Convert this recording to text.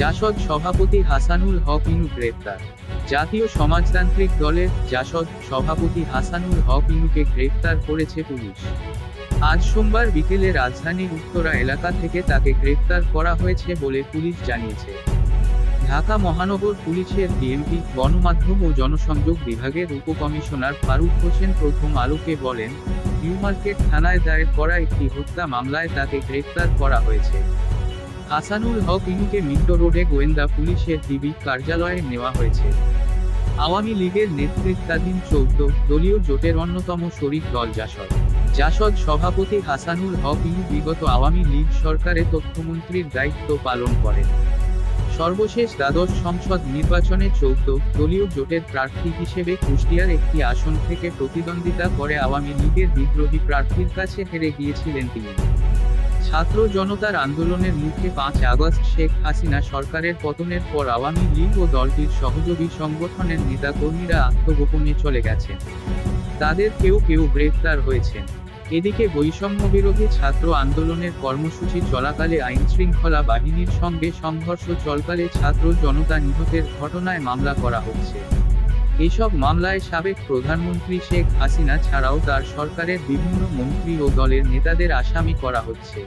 জাসদ সভাপতি হাসানুল হক ইনু গ্রেপ্তার। জাতীয় সমাজতান্ত্রিক দলের জাসদ সভাপতি হাসানুল হক ইনুকে গ্রেপ্তার করেছে পুলিশ। আজ সোমবার বিকেলে রাজধানীর উত্তরা এলাকা থেকে তাকে গ্রেপ্তার করা হয়েছে বলে পুলিশ জানিয়েছে। ঢাকা মহানগর পুলিশের ডিএমপি, গণমাধ্যম ও জনসংযোগ বিভাগের উপকমিশনার ফারুক হোসেন প্রথম আলোকে বলেন নিউমার্কেট থানায় দায়ের করা একটি হত্যা মামলায় তাকে গ্রেপ্তার করা হয়েছে। হাসানুল হক ইনুকে মিন্টো রোডে গোয়েন্দা পুলিশের ডিবি কার্যালয়ে নেওয়া হয়েছে। আওয়ামী লীগের নেতৃত্বাধীন চৌদ্দ দলীয় জোটের অন্যতম শরিক দল জাসদ। জাসদ সভাপতি হাসানুল হক ইনু বিগত আওয়ামী লীগ সরকারে তথ্যমন্ত্রীর দায়িত্ব পালন করেন। সর্বশেষ দ্বাদশ সংসদ নির্বাচনে চৌদ্দ দলীয় জোটের প্রার্থী হিসেবে কুষ্টিয়ার একটি আসন থেকে প্রতিদ্বন্দ্বিতা করে আওয়ামী লীগের বিদ্রোহী প্রার্থীর কাছে হেরে গিয়েছিলেন তিনি। ছাত্র জনতার আন্দোলনের মুখে পাঁচ আগস্ট শেখ হাসিনা সরকারের পতনের পর আওয়ামী লীগ ও দলটির সহযোগী সংগঠনের নেতাকর্মীরা আত্মগোপনে চলে গেছেন তাদের কেউ কেউ গ্রেফতার হয়েছেন এদিকে বৈষম্য বিরোধী ছাত্র আন্দোলনের কর্মসূচি চলাকালে আইনশৃঙ্খলা বাহিনীর সঙ্গে সংঘর্ষ চলকালে ছাত্র জনতা নিহতের ঘটনায় মামলা করা হচ্ছে। এসব মামলায় সাবেক প্রধানমন্ত্রী শেখ হাসিনা ছাড়াও তার সরকারের বিভিন্ন মন্ত্রী ও দলের নেতাদের আসামি করা হচ্ছে।